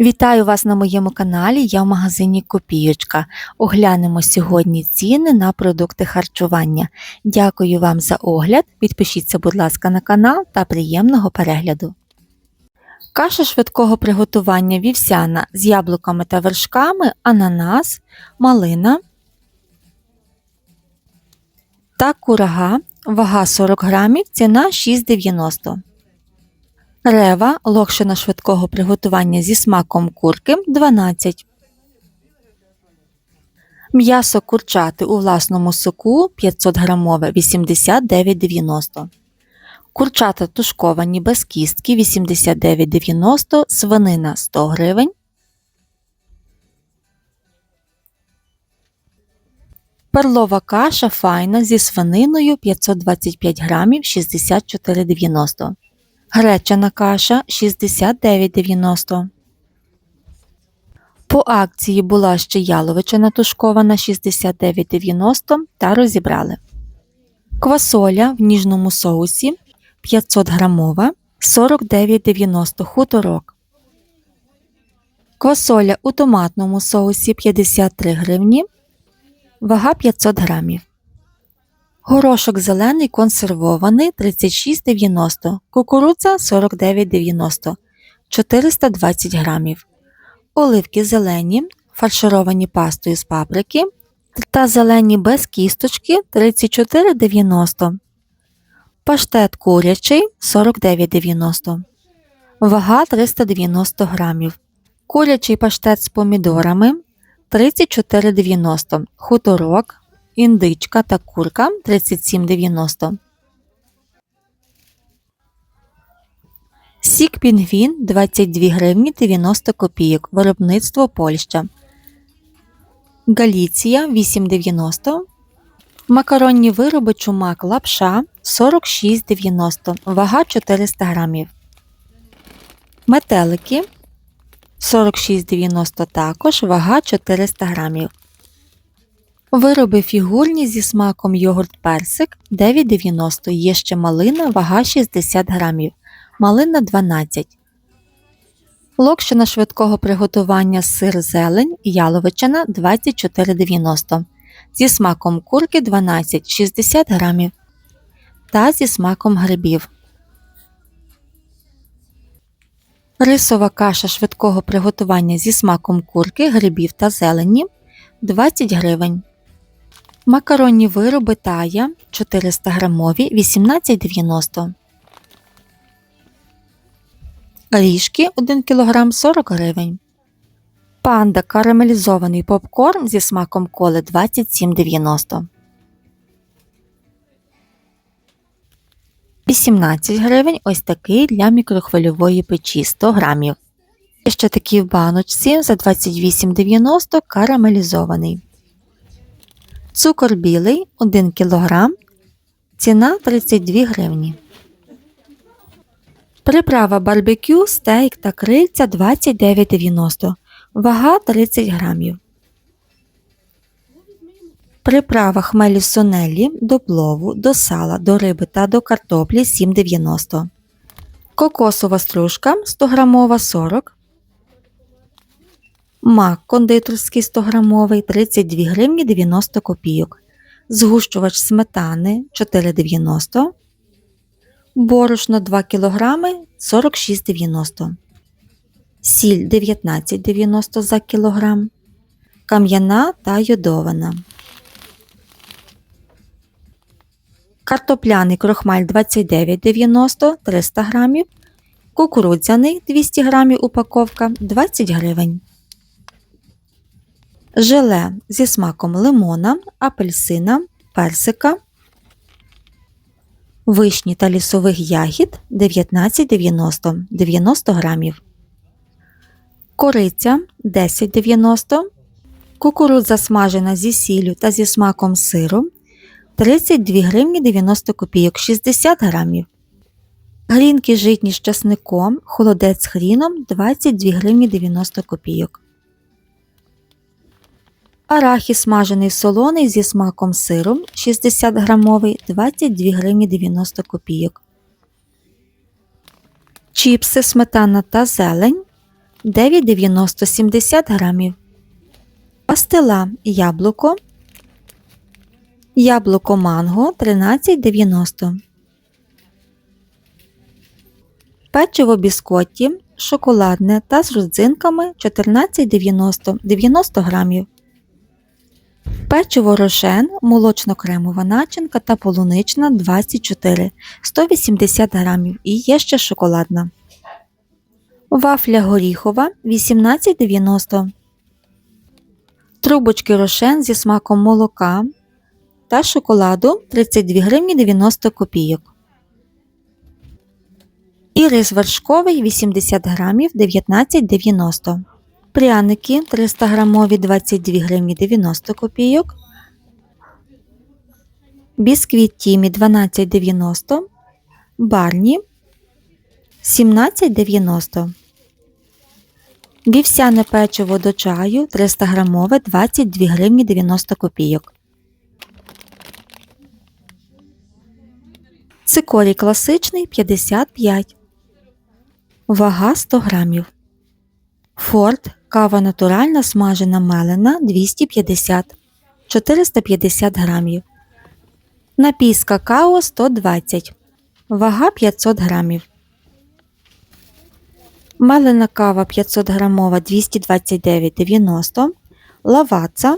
Вітаю вас на моєму каналі. Я в магазині Копієчка. Оглянемо сьогодні ціни на продукти харчування. Дякую вам за огляд. Підпишіться, будь ласка, на канал та приємного перегляду. Каша швидкого приготування вівсяна з яблуками та вершками, ананас, малина та курага. Вага 40 грамів, ціна 6,90. Рева локшина швидкого приготування зі смаком курки 12. М'ясо курчати у власному соку 500 грамове 89,90. Курчата тушковані без кістки 89,90, свинина 100 гривень. Перлова каша файна зі свининою 525 грамів 64,90. Гречана каша 69,90. По акції була ще яловичина тушкована 69,90 та розібрали. Квасоля в ніжному соусі 500 грамова 49,90 хуторок. Квасоля у томатному соусі 53 гривні. Вага 500 грамів. Горошок зелений консервований 36,90, кукурудза 49,90, 420 грамів. Оливки зелені, фаршировані пастою з паприки та зелені без кісточки 34,90. Паштет курячий 49,90. Вага 390 грамів. Курячий паштет з помідорами 34,90. Хуторок індичка та курка 37,90. Сік пінгвін 22 гривні 90 копійок. Виробництво Польща. Галіція 8,90. Макаронні вироби чумак лапша 46,90. Вага 400 грамів. Метелики 46,90 також. Вага 400 грамів. Вироби фігурні зі смаком йогурт персик 9,90 є ще малина, вага 60 грамів, малина 12. Локшина швидкого приготування сир зелень, яловичина 24,90. Зі смаком курки 12 60 грамів. Та зі смаком грибів. Рисова каша швидкого приготування зі смаком курки, грибів та зелені 20 гривень. Макаронні вироби тая 400 грамові 18,90. Ріжки 1 кг 40 гривень. Панда карамелізований попкорн зі смаком коли 27,90. 18 гривень ось такий для мікрохвильової печі 100 грамів. І ще такі в баночці за 28,90 карамелізований. Цукор білий 1 кг, ціна 32 гривні. Приправа барбекю, стейк та крильця 29,90, вага 30 грамів. Приправа хмелі сонелі до плову, до сала, до риби та до картоплі 7,90. Кокосова стружка 100 грамова 40 Мак кондитерський 100 грамовий 32 гривні 90 копійок. Згущувач сметани 4,90. Борошно 2 кг 46,90. Сіль 19,90 за кілограм. Кам'яна та йодована. Картопляний крохмаль 29,90 300 грамів. Кукурудзяний 200 грамів упаковка 20 гривень. Желе зі смаком лимона, апельсина, персика, вишні та лісових ягід 19,90 90 грамів. Кориця 10,90 Кукурудза смажена зі сіллю та зі смаком сиру 32 гривні 90 копійок 60 грамів. Грінки житні з часником, холодець з хріном 22 гривні 90 копійок. Арахіс смажений солоний зі смаком сиру 60 грамовий 22 гривні 90 копійок. Чіпси, сметана та зелень 9,90 70 грамів. Пастила яблуко. Яблуко манго 13,90. Печиво біскотті шоколадне та з родзинками 14,90 90 грамів. Печиво рошен, молочно-кремова начинка та полунична 24 180 грамів і є ще шоколадна. Вафля горіхова 18,90. Трубочки рошен зі смаком молока та шоколаду 32 гривні 90 копійок. І рис вершковий 80 грамів 19,90. Пряники 300 грамові 22 гривні 90 копійок. Бісквіт Тімі 12,90. Барні 17,90. Вівсяне печиво до чаю 300 грамове 22 гривні 90 копійок. Цикорій класичний 55. Вага 100 грамів. Форд кава натуральна смажена мелена 250 450 грамів. Напій з какао 120. Вага 500 грамів. Мелена кава 500 грамова 229,90. Лаваца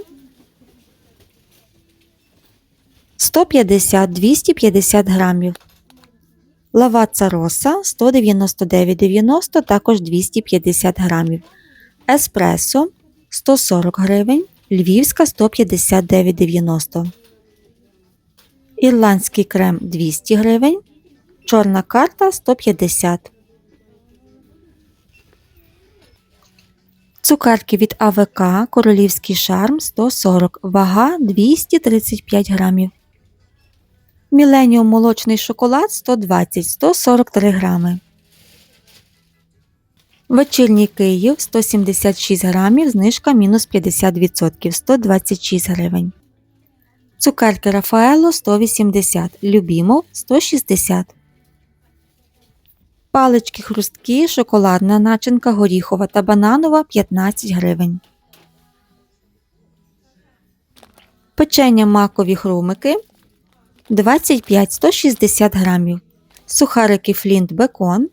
150-250 грамів. Лаваца роса 199,90 також 250 грамів. Еспресо 140 гривень. Львівська 159,90. Ірландський крем 200 гривень. Чорна карта 150 Цукерки від АВК Королівський шарм 140, вага 235 грамів. Міленіум молочний шоколад 120 143 грами. Вечірній Київ 176 грамів, знижка мінус 50% 126 гривень. Цукерки Рафаело 180, Любімов 160. Палички хрусткі, шоколадна начинка горіхова та бананова 15 гривень. Печення макові хрумики 25-160 грамів. Сухарики флінт бекон.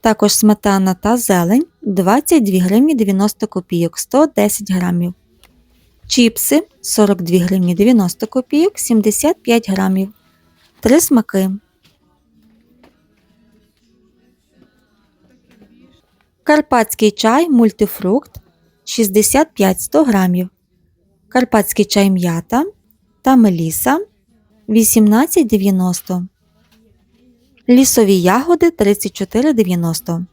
Також сметана та зелень 22 гривні 90 копійок 110 грамів. Чіпси 42 гривні 90 копійок 75 грамів. Три смаки. Карпатський чай мультифрукт 65-100 грамів. Карпатський чай м'ята та меліса 18,90. Лісові ягоди 34,90.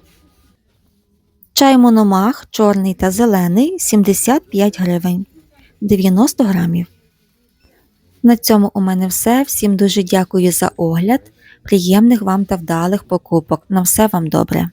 Чай мономах чорний та зелений 75 гривень 90 грамів. На цьому у мене все. Всім дуже дякую за огляд. Приємних вам та вдалих покупок. На все вам добре.